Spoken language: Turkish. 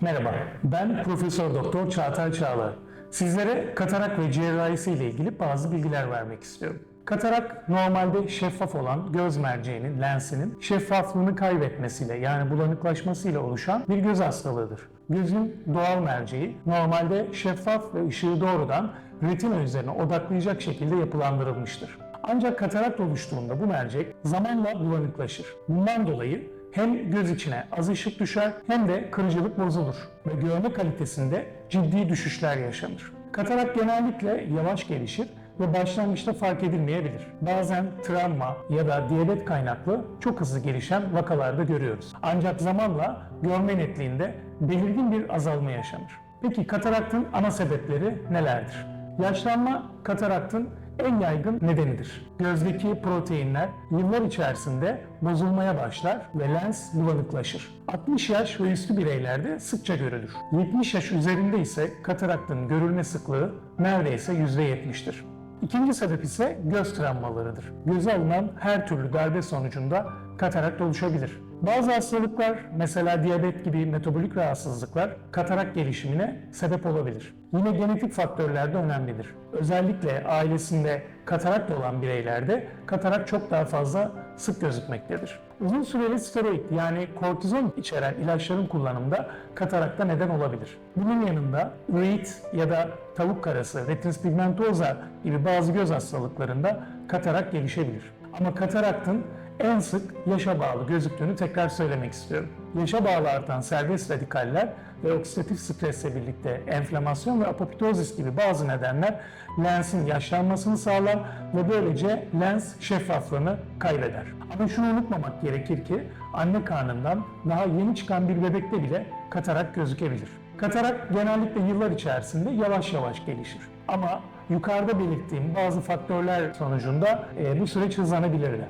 Merhaba, ben Profesör Doktor Çağatay Çağlar. Sizlere katarak ve cerrahisi ile ilgili bazı bilgiler vermek istiyorum. Katarak normalde şeffaf olan göz merceğinin, lensinin şeffaflığını kaybetmesiyle yani bulanıklaşmasıyla oluşan bir göz hastalığıdır. Gözün doğal merceği normalde şeffaf ve ışığı doğrudan retina üzerine odaklayacak şekilde yapılandırılmıştır. Ancak katarakt oluştuğunda bu mercek zamanla bulanıklaşır. Bundan dolayı hem göz içine az ışık düşer hem de kırıcılık bozulur ve görme kalitesinde ciddi düşüşler yaşanır. Katarak genellikle yavaş gelişir ve başlangıçta fark edilmeyebilir. Bazen travma ya da diyabet kaynaklı çok hızlı gelişen vakalarda görüyoruz. Ancak zamanla görme netliğinde belirgin bir azalma yaşanır. Peki kataraktın ana sebepleri nelerdir? Yaşlanma kataraktın en yaygın nedenidir. Gözdeki proteinler yıllar içerisinde bozulmaya başlar ve lens bulanıklaşır. 60 yaş ve üstü bireylerde sıkça görülür. 70 yaş üzerinde ise kataraktın görülme sıklığı neredeyse %70'tir. İkinci sebep ise göz travmalarıdır. Göze alınan her türlü darbe sonucunda katarakt oluşabilir. Bazı hastalıklar, mesela diyabet gibi metabolik rahatsızlıklar katarak gelişimine sebep olabilir. Yine genetik faktörler de önemlidir. Özellikle ailesinde katarakt olan bireylerde katarak çok daha fazla sık gözükmektedir. Uzun süreli steroid yani kortizon içeren ilaçların kullanımı katarakta neden olabilir. Bunun yanında ürit ya da tavuk karası, retinitis pigmentosa gibi bazı göz hastalıklarında katarak gelişebilir. Ama kataraktın en sık yaşa bağlı gözüktüğünü tekrar söylemek istiyorum. Yaşa bağlı artan serbest radikaller ve oksidatif stresle birlikte enflamasyon ve apoptozis gibi bazı nedenler lensin yaşlanmasını sağlar ve böylece lens şeffaflığını kaybeder. Ama şunu unutmamak gerekir ki anne karnından daha yeni çıkan bir bebekte bile katarak gözükebilir. Katarak genellikle yıllar içerisinde yavaş yavaş gelişir. Ama yukarıda belirttiğim bazı faktörler sonucunda e, bu süreç hızlanabilir de.